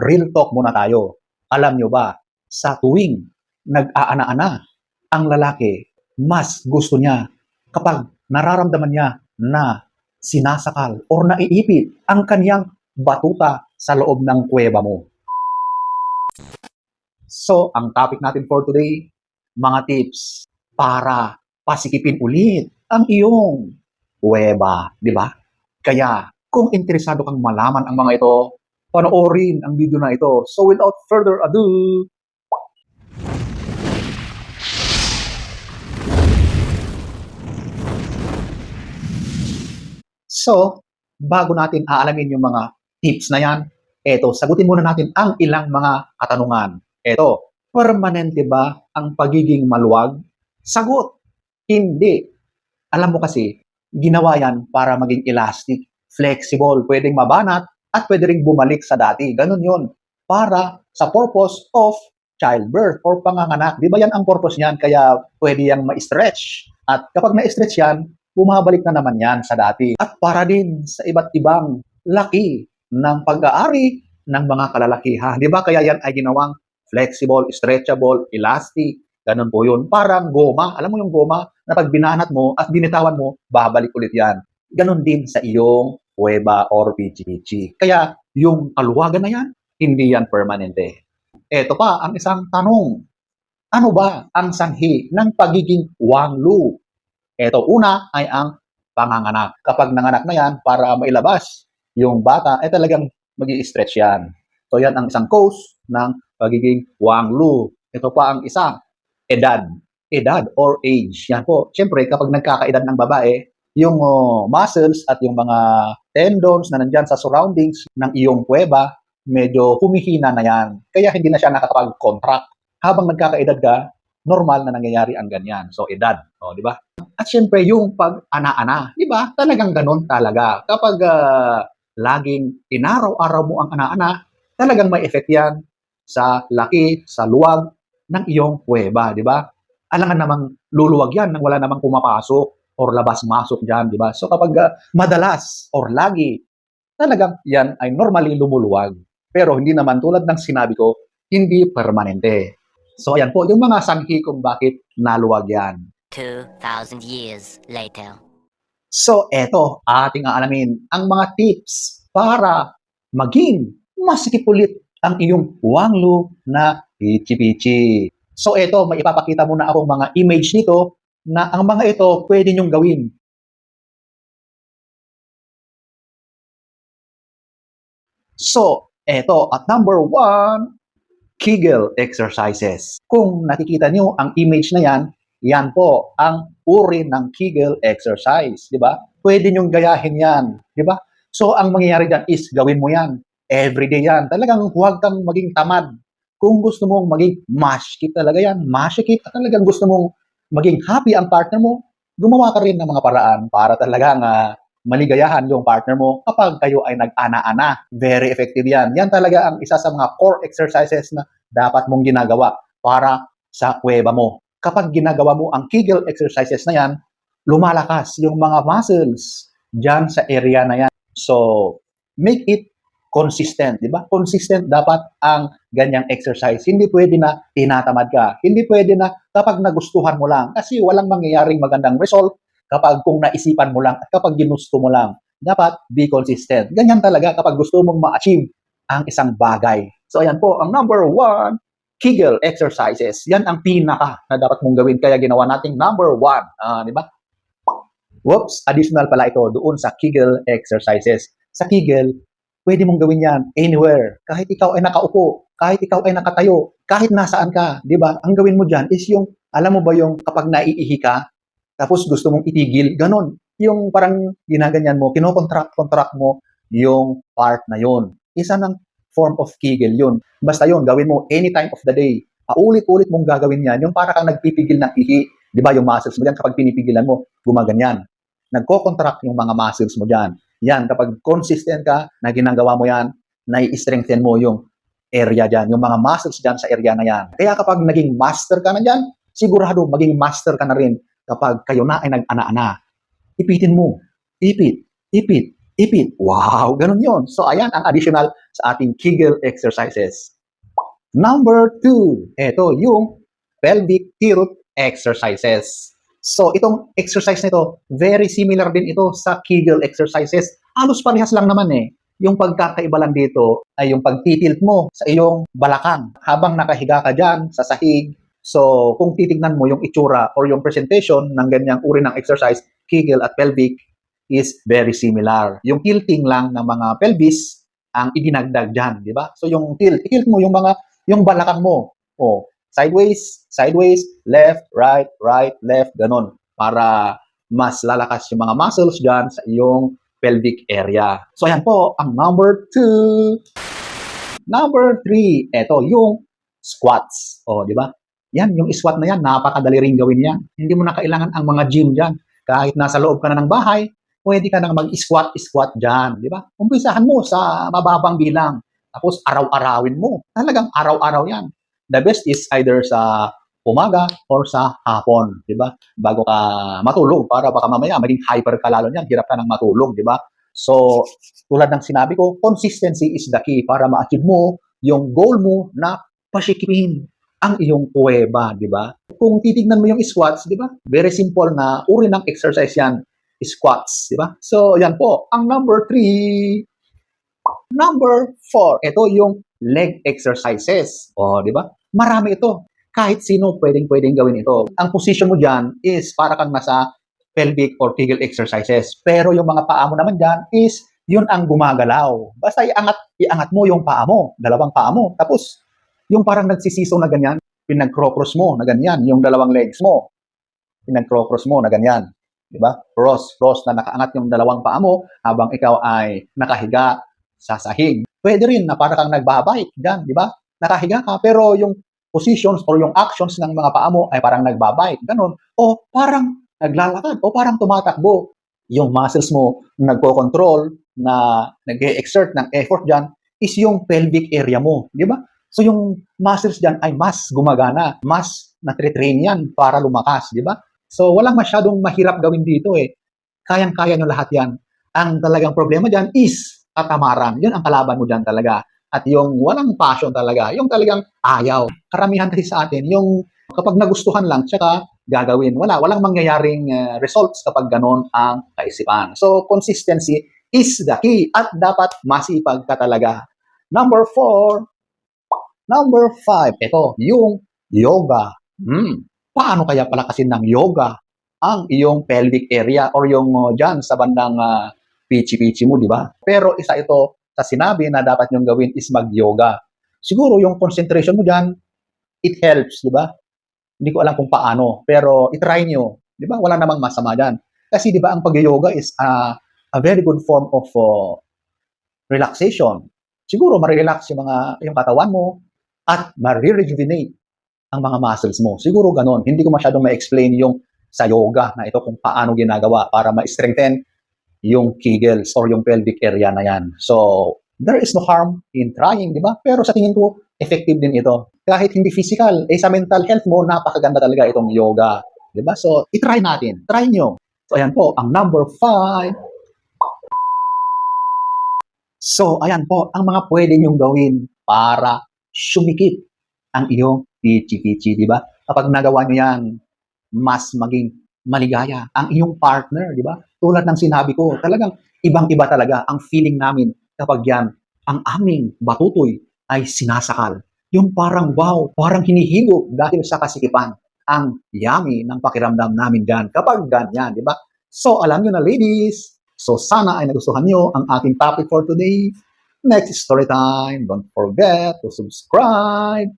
real talk muna tayo. Alam nyo ba, sa tuwing nag-aana-ana ang lalaki, mas gusto niya kapag nararamdaman niya na sinasakal or naiipit ang kanyang batuta sa loob ng kuweba mo. So, ang topic natin for today, mga tips para pasikipin ulit ang iyong kuweba, di ba? Kaya, kung interesado kang malaman ang mga ito, panoorin ang video na ito. So, without further ado, So, bago natin aalamin yung mga tips na yan, eto, sagutin muna natin ang ilang mga katanungan. Eto, permanente ba ang pagiging maluwag? Sagot, hindi. Alam mo kasi, ginawa yan para maging elastic, flexible, pwedeng mabanat, at pwede rin bumalik sa dati. Ganun yun. Para sa purpose of childbirth or panganganak. Di ba yan ang purpose niyan? Kaya pwede yang ma-stretch. At kapag na-stretch yan, bumabalik na naman yan sa dati. At para din sa iba't ibang laki ng pag-aari ng mga kalalakihan. Di ba? Kaya yan ay ginawang flexible, stretchable, elastic. Ganun po yun. Parang goma. Alam mo yung goma na pag binanat mo at binitawan mo, babalik ulit yan. Ganun din sa iyong kuweba or pichi-pichi. Kaya yung kaluwagan na yan, hindi yan permanente. Ito pa, ang isang tanong. Ano ba ang sanhi ng pagiging wanglu? Ito, una ay ang panganganak. Kapag nanganak na yan, para mailabas yung bata, ay talagang mag stretch yan. So yan ang isang cause ng pagiging wanglu. Ito pa ang isa, edad. Edad or age. Yan po. Siyempre, kapag nagkakaedad ng babae, yung oh, muscles at yung mga tendons na nandyan sa surroundings ng iyong kuweba, medyo humihina na yan. Kaya hindi na siya nakakapag-contract. Habang nagkakaedad ka, normal na nangyayari ang ganyan. So, edad. O, di ba? At syempre, yung pag-ana-ana, di ba? Talagang ganon talaga. Kapag ah, laging inaraw-araw mo ang ana-ana, talagang may effect yan sa laki, sa luwag ng iyong kuweba, di ba? Alangan namang luluwag yan nang wala namang pumapasok or labas-masok dyan, di ba? So kapag ah, madalas or lagi, talagang yan ay normally lumuluwag. Pero hindi naman tulad ng sinabi ko, hindi permanente. So ayan po, yung mga sanhi kung bakit naluwag yan. 2,000 years later. So, eto, ating aalamin ang mga tips para maging masikip ulit ang iyong wanglu na pichi-pichi. So, eto, may ipapakita muna akong mga image nito na ang mga ito pwede nyong gawin. So, eto, at number one, Kegel exercises. Kung nakikita nyo ang image na yan, yan po ang uri ng Kegel exercise, di ba? Pwede nyong gayahin yan, di ba? So, ang mangyayari dyan is gawin mo yan. Everyday yan. Talagang huwag kang maging tamad. Kung gusto mong maging mashkit talaga yan, mashkit, talagang gusto mong maging happy ang partner mo, gumawa ka rin ng mga paraan para talagang ah, maligayahan yung partner mo kapag kayo ay nag-ana-ana. Very effective yan. Yan talaga ang isa sa mga core exercises na dapat mong ginagawa para sa kuweba mo. Kapag ginagawa mo ang Kegel exercises na yan, lumalakas yung mga muscles dyan sa area na yan. So, make it consistent, di ba? Consistent dapat ang ganyang exercise. Hindi pwede na tinatamad ka. Hindi pwede na kapag nagustuhan mo lang. Kasi walang mangyayaring magandang result kapag kung naisipan mo lang at kapag ginusto mo lang. Dapat be consistent. Ganyan talaga kapag gusto mong ma-achieve ang isang bagay. So, ayan po, ang number one, Kegel exercises. Yan ang pinaka na dapat mong gawin. Kaya ginawa nating number one. Ah, di ba? Whoops, additional pala ito doon sa Kegel exercises. Sa Kegel, pwede mong gawin yan anywhere. Kahit ikaw ay nakaupo, kahit ikaw ay nakatayo, kahit nasaan ka, di ba? Ang gawin mo dyan is yung, alam mo ba yung kapag naiihi ka, tapos gusto mong itigil, ganon. Yung parang ginaganyan mo, kinocontract-contract mo yung part na yon. Isa ng form of Kegel yun. Basta yun, gawin mo any time of the day. Paulit-ulit mong gagawin yan, yung para kang nagpipigil ng ihi. Di ba yung muscles mo dyan, kapag pinipigilan mo, gumaganyan. Nagko-contract yung mga muscles mo dyan. Yan, kapag consistent ka na ginagawa mo yan, nai-strengthen mo yung area dyan, yung mga muscles dyan sa area na yan. Kaya kapag naging master ka na dyan, sigurado maging master ka na rin kapag kayo na ay nag-ana-ana. Ipitin mo. Ipit, ipit, ipit. Wow, ganun yon. So, ayan ang additional sa ating Kegel exercises. Number two, ito yung pelvic tilt exercises. So, itong exercise nito, very similar din ito sa Kegel exercises. Halos parehas lang naman eh. Yung pagkakaiba lang dito ay yung pagtitilt mo sa iyong balakang habang nakahiga ka dyan sa sahig. So, kung titignan mo yung itsura or yung presentation ng ganyang uri ng exercise, Kegel at pelvic is very similar. Yung tilting lang ng mga pelvis ang idinagdag dyan, di ba? So, yung tilt, tilt mo yung mga, yung balakang mo. O, sideways, sideways, left, right, right, left, ganon. Para mas lalakas yung mga muscles dyan sa iyong pelvic area. So, ayan po, ang number two. Number three, eto, yung squats. O, di ba? Yan, yung squat na yan, napakadali rin gawin yan. Hindi mo na kailangan ang mga gym dyan. Kahit nasa loob ka na ng bahay, pwede ka nang mag-squat-squat dyan, di ba? Umpisahan mo sa mababang bilang. Tapos araw-arawin mo. Talagang araw-araw yan. The best is either sa umaga or sa hapon, di ba? Bago ka matulog para baka mamaya maging hyper ka lalo niyan, hirap ka nang matulog, di ba? So, tulad ng sinabi ko, consistency is the key para ma-achieve mo yung goal mo na pasikipin ang iyong kuweba, di ba? Kung titignan mo yung squats, di ba? Very simple na uri ng exercise yan, squats, di ba? So, yan po. Ang number three, number four, ito yung leg exercises. O, di ba? Marami ito. Kahit sino pwedeng-pwedeng gawin ito. Ang position mo dyan is para kang nasa pelvic or kegel exercises. Pero yung mga paa mo naman dyan is yun ang gumagalaw. Basta iangat, iangat mo yung paa mo, dalawang paa mo. Tapos, yung parang nagsisiso na ganyan, pinag-cross mo na ganyan, yung dalawang legs mo. Pinag-cross mo na ganyan. Di ba? Cross, cross na nakaangat yung dalawang paa mo habang ikaw ay nakahiga sa sahig. Pwede rin na para kang nagbabike dyan, di ba? Nakahiga ka, pero yung positions or yung actions ng mga paa mo ay parang nagbabike, ganun. O parang naglalakad, o parang tumatakbo. Yung muscles mo nagko-control na nag-exert ng effort dyan is yung pelvic area mo, di ba? So yung muscles dyan ay mas gumagana, mas natre-train yan para lumakas, di ba? So walang masyadong mahirap gawin dito eh. Kayang-kaya nyo lahat yan. Ang talagang problema dyan is katamaran. Yun ang kalaban mo dyan talaga. At yung walang passion talaga, yung talagang ayaw. Karamihan kasi sa atin, yung kapag nagustuhan lang, tsaka gagawin. Wala, walang mangyayaring uh, results kapag ganon ang kaisipan. So, consistency is the key at dapat masipag ka talaga. Number four, number five, ito, yung yoga. Hmm. Paano kaya palakasin ng yoga ang iyong pelvic area or yung uh, dyan sa bandang uh, pichi-pichi mo, di ba? Pero isa ito sa sinabi na dapat nyong gawin is mag-yoga. Siguro yung concentration mo dyan, it helps, di ba? Hindi ko alam kung paano, pero itry nyo. Di ba? Wala namang masama dyan. Kasi di ba ang pag-yoga is uh, a very good form of uh, relaxation. Siguro ma-relax yung mga yung katawan mo at ma-rejuvenate ang mga muscles mo. Siguro ganon. Hindi ko masyadong ma-explain yung sa yoga na ito kung paano ginagawa para ma-strengthen yung kegels or yung pelvic area na yan. So, there is no harm in trying, di ba? Pero sa tingin ko, effective din ito. Kahit hindi physical, eh sa mental health mo, napakaganda talaga itong yoga. Di ba? So, itry natin. Try nyo. So, ayan po, ang number five. So, ayan po, ang mga pwede nyong gawin para sumikip ang iyong pichi-pichi, di ba? Kapag nagawa nyo yan, mas maging maligaya ang iyong partner, di ba? Tulad ng sinabi ko, talagang ibang-iba talaga ang feeling namin kapag yan, ang aming batutoy ay sinasakal. Yung parang wow, parang hinihigop dahil sa kasikipan. Ang yummy ng pakiramdam namin dyan kapag ganyan, di ba? So, alam nyo na ladies, so sana ay nagustuhan nyo ang ating topic for today. Next story time, don't forget to subscribe